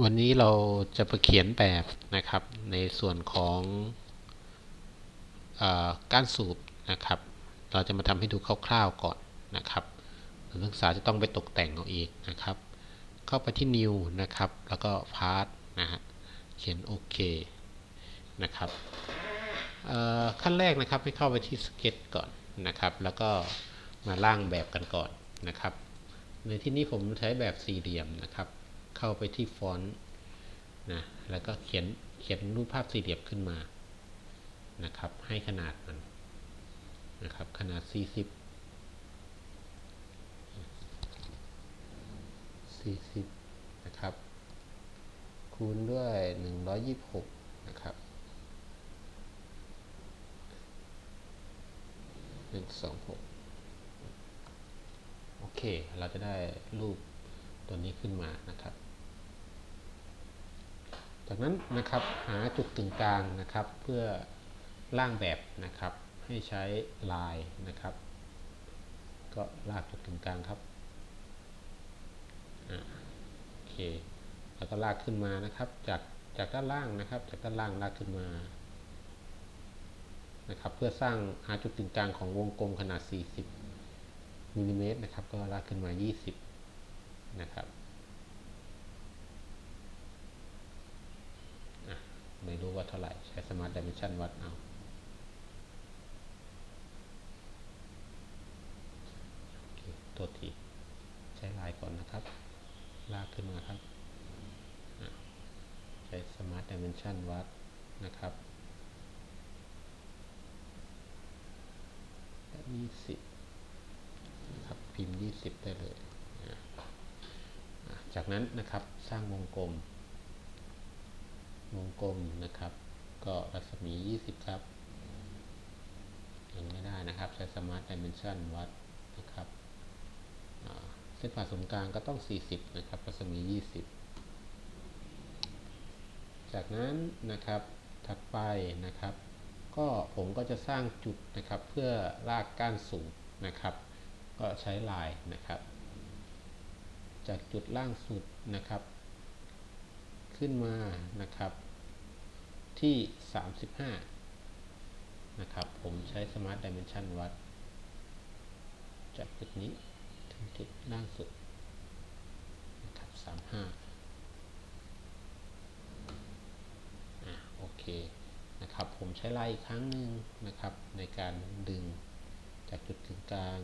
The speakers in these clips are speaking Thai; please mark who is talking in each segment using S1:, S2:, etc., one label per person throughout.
S1: วันนี้เราจะไปเขียนแบบนะครับในส่วนของอก้านสูบนะครับ เราจะมาทำให้ดูคร่าวๆก่อนนะครับนักศึกษาจะต้องไปตกแต่งเอาเองนะครับ เข้าไปที่ New นะครับ แล้วก็ Part นะฮะเขียนโอเคนะครับขั้นแรกนะครับให้เข้าไปที่ Sketch ก่อนนะครับ แล้วก็มาร่างแบบกันก่อนนะครับ ในที่นี้ผมใช้แบบสี่เหลี่ยมนะครับ เข้าไปที่ฟอนต์นะ แล้วก็เขียนเขียนรูปภาพสี่เหลี่ยมขึ้นมานะครับ ให้ขนาดมันนะครับ ขนาด 40 40 นะครับ คูณด้วย 126 นะครับ 126 โอเค เราจะได้รูปตัวนี้ขึ้นมานะครับ จากนั้นนะครับหาจุดกึ่งกลางนะครับ เพื่อร่างแบบนะครับ ให้ใช้ลายนะครับ ก็ลากจุดกึ่งกลางครับโอเคแล้วก็ลากขึ้นมานะครับ จากจากด้านล่างนะครับ จากด้านล่างลากขึ้นมานะครับ เพื่อสร้างหาจุดกึ่งกลางของวงกลมขนาด 40มิลลิเมตรนะครับ ก็ลากขึ้นมา 20 นะครับ ไม่รู้ว่าเท่าไหร่ ใช้สมาร์ทดิเมนชันวัดเอาตัวทีใช้ลายก่อนนะครับ ลากขึ้นมาครับ ใช้สมาร์ทดิเมนชันวัดนะครับยี่สิบครับพิมพ์ยี่สิบได้เลย จากนั้นนะครับสร้างวงกลม วงกลมนะครับ ก็รัศมี 20 ครับยังไม่ได้นะครับ ใช้สมาร์ทดิเมนชันวัดนะครับเส้นผ่าศูนย์กลางก็ต้อง 40 นะครับ รัศมี 20 จากนั้นนะครับ ถัดไปนะครับ ก็ผมก็จะสร้างจุดนะครับ เพื่อลากก้านสูงนะครับ ก็ใช้ลายนะครับ จากจุดล่างสุดนะครับ ขึ้นมานะครับ ที่ 35 นะครับ ผมใช้สมาร์ทดิเมนชันวัด จากจุดนี้ถึงจุดล่างสุดนะครับ35อะโอเคนะครับ ผมใช้ไล่อีกครั้งหนึ่งนะครับ ในการดึงจากจุดกึ่งกลาง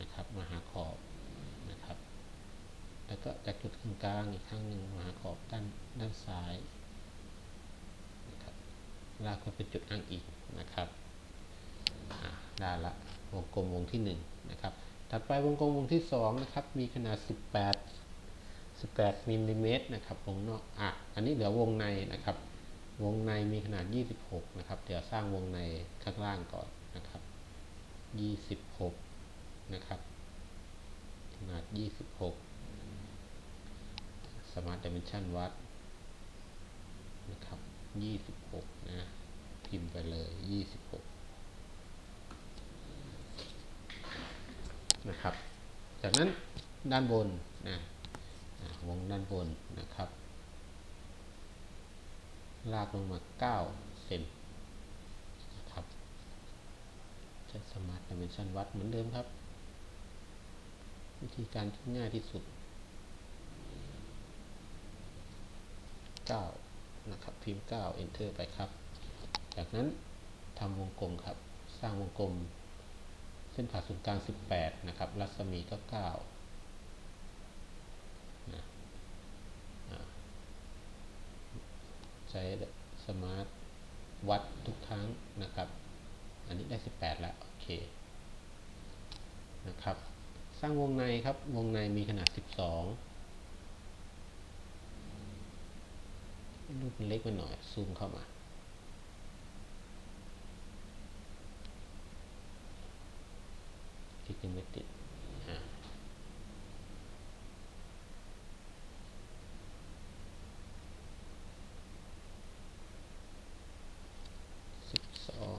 S1: นะครับมาหาขอบ แล้วก็จากจุดกึ่งกลางอีกครั้งหนึ่งมาขอบด้านด้านซ้ายนะครับลากไปเป็นจุดอ้างอิงนะครับได้ละวงกลมวงที่1นะครับถัดไปวงกลมวงที่2นะครับมีขนาด 18 18มิลลิเมตรนะครับวงนอกอะอันนี้เหลือวงในนะครับ วงในมีขนาด 26 นะครับ เดี๋ยวสร้างวงในข้างล่างก่อนนะครับ 26 นะครับ ขนาด 26 ดิเมนชันวัดนะครับ26นะ พิมพ์ไปเลย26นะครับ จากนั้นด้านบนนะวงด้านบนนะครับ ลากลงมา9เซนนะครับใช้สมาร์ทดิเมนชันวัดเหมือนเดิมครับ วิธีการที่ง่ายที่สุด 9นะครับพิมพ์9 enter ไปครับ จากนั้นทำวงกลมครับ สร้างวงกลม เส้นผ่าศูนย์กลาง 18 นะครับ รัศมีก็ 9นะใช้สมาร์ทวัดทุกครั้งนะครับ อันนี้ได้ 18 แล้ว โอเค นะครับ สร้างวงในครับ วงในมีขนาด 12 รูปมันเล็กไปหน่อย ซูมเข้ามาที่ยังไม่ติดสิบสอง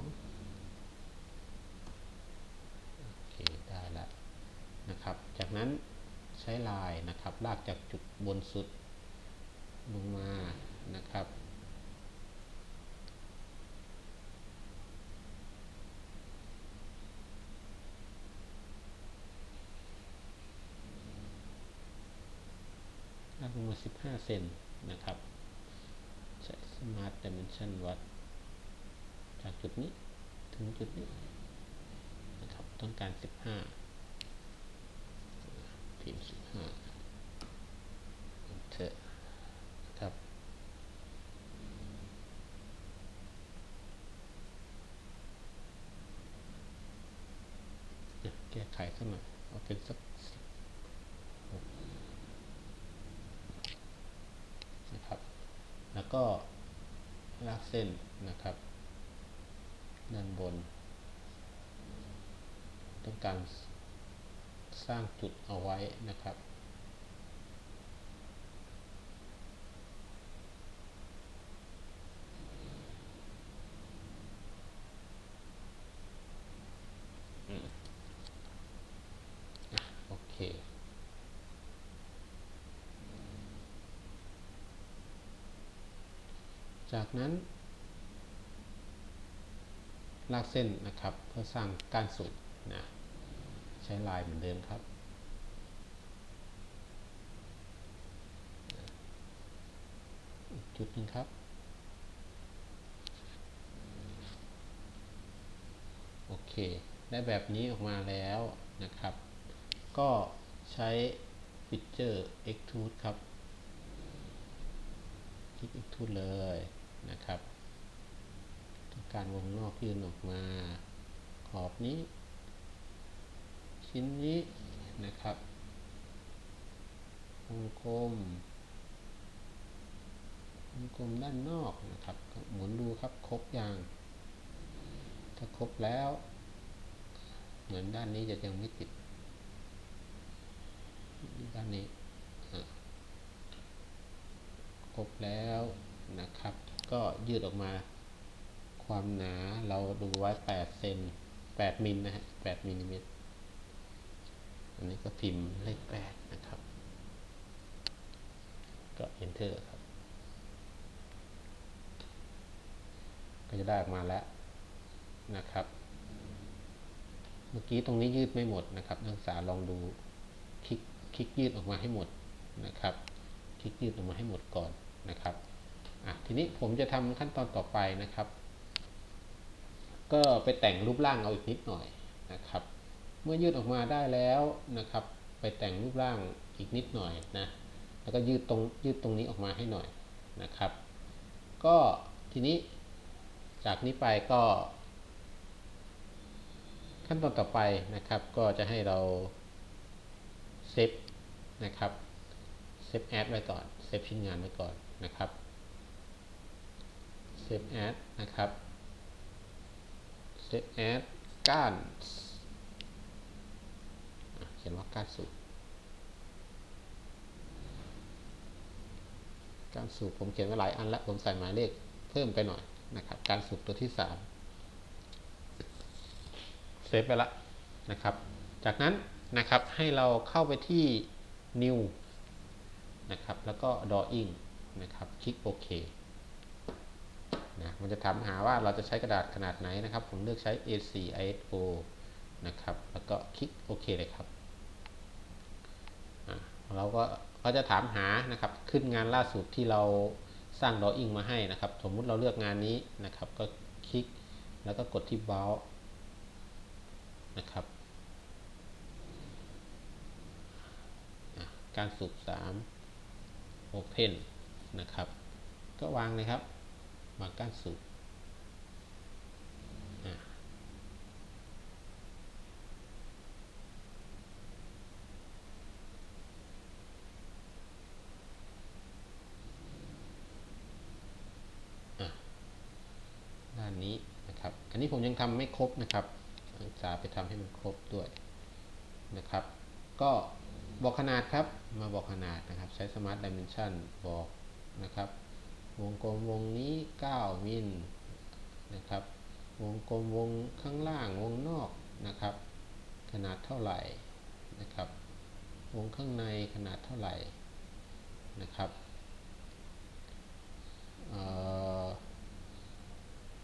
S1: โอเค ได้แล้วนะครับ จากนั้นใช้ลายนะครับ ลากจากจุดบนสุดลงมา นะครับลากลงมา15 เซนนะครับ ใช้ Smart Dimension วัด จากจุดนี้ถึงจุดนี้นะครับ ต้องการ 15พิมพ์15 Enter นะครับ แก้ไขขึ้นมาเอาเป็นสักสิบหกนะครับ แล้วก็ลากเส้นนะครับด้านบน ต้องการสร้างจุดเอาไว้นะครับ โอเค จากนั้น ลากเส้นนะครับเพื่อสร้างก้านสูบนะใช้ลายเหมือนเดิมครับ จุดหนึ่งครับ โอเค ได้แบบนี้ออกมาแล้วนะครับ ก็ใช้ฟีเจอร์ extrude ครับ คลิก extrude เลย นะครับ การวงนอกยื่นออกมาขอบนี้ ชิ้นนี้นะครับวงกลมวงกลมด้านนอกนะครับ หมุนดูครับครบอย่าง ถ้าครบแล้ว เหมือนด้านนี้จะยังไม่ติด ด้านนี้ครบแล้วนะครับ ก็ยืดออกมา ความหนาเราดูไว้8เซน8มิลนะฮะ8มิลลิเมตร อันนี้ก็พิมพ์เลข8นะครับ ก็ enter ครับ ก็จะได้ออกมาแล้วนะครับ เมื่อกี้ตรงนี้ยืดไม่หมดนะครับ นักศึกษาลองดูคลิกคลิกยืดออกมาให้หมดนะครับ คลิกยืดออกมาให้หมดก่อนนะครับ ทีนี้ผมจะทำขั้นตอนต่อไปนะครับ ก็ไปแต่งรูปร่างเอาอีกนิดหน่อยนะครับ เมื่อยืดออกมาได้แล้วนะครับ ไปแต่งรูปร่างอีกนิดหน่อยนะ แล้วก็ยืดตรงยืดตรงนี้ออกมาให้หน่อยนะครับ ก็ทีนี้จากนี้ไปก็ ขั้นตอนต่อไปนะครับ ก็จะให้เราเซฟนะครับเซฟแอดไว้ก่อนเซฟชิ้นงานไว้ก่อนนะครับ เซฟแอดนะครับเซฟแอดก้านเขียนว่าก้านสูบก้านสูบผมเขียนไว้หลายอันแล้วผมใส่หมายเลขเพิ่มไปหน่อยนะครับ การสูบตัวที่3เซฟไปละนะครับ จากนั้นนะครับให้เราเข้าไปที่ new นะครับ แล้วก็ drawing นะครับ คลิกโอเค นะมันจะถามหาว่าเราจะใช้กระดาษขนาดไหนนะครับ ผมเลือกใช้ A4 ISO นะครับ แล้วก็คลิกโอเคเลยครับเราก็ก็จะถามหานะครับ ขึ้นงานล่าสุดที่เราสร้าง drawing มาให้นะครับ สมมุติเราเลือกงานนี้นะครับ ก็คลิกแล้วก็กดที่ browse นะครับการสูบ3 Open นะครับ ก็วางเลยครับ วางการสูบด้านนี้นะครับ อันนี้ผมยังทำไม่ครบนะครับศึกษาไปทำให้มันครบด้วยนะครับ ก็บอกขนาดครับ มาบอกขนาดนะครับ ใช้ Smart Dimension บอกนะครับ วงกลมวงนี้ 9 มิลนะครับ วงกลมวงข้างล่างวงนอกนะครับ ขนาดเท่าไหร่นะครับ วงข้างในขนาดเท่าไหร่นะครับ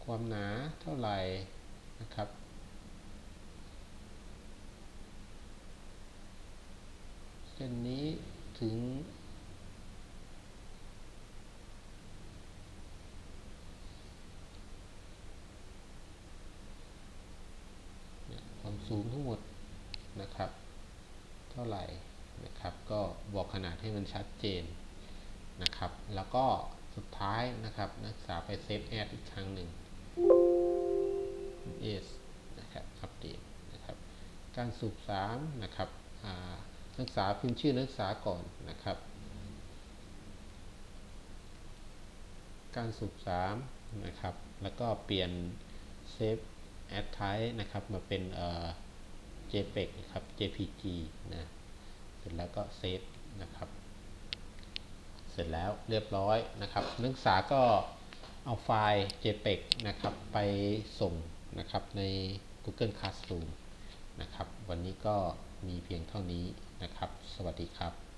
S1: ความหนาเท่าไหร่นะครับ เส้นนี้ถึง เนี่ยความ สูงทั้งหมดนะครับ เท่าไหร่นะครับ ก็บอกขนาดให้มันชัดเจนนะครับ แล้วก็สุดท้ายนะครับนักศึกษาไปเซฟแอดอีกครั้งหนึ่ง yes นะครับอัปเดตนะครับ การสูบ3นะครับนักศึกษาพิมพ์ชื่อนักศึกษาก่อนนะครับ การสูบ3นะครับ แล้วก็เปลี่ยนเซฟ save as type นะครับมาเป็นเอ่อ JPEG นะครับ JPG นะเสร็จแล้วก็เซฟนะครับ เสร็จแล้วเรียบร้อยนะครับ นักศึกษาก็เอาไฟล์ JPEG นะครับ ไปส่งนะครับใน Google Classroom นะครับ วันนี้ก็มีเพียงเท่านี้นะครับ สวัสดีครับ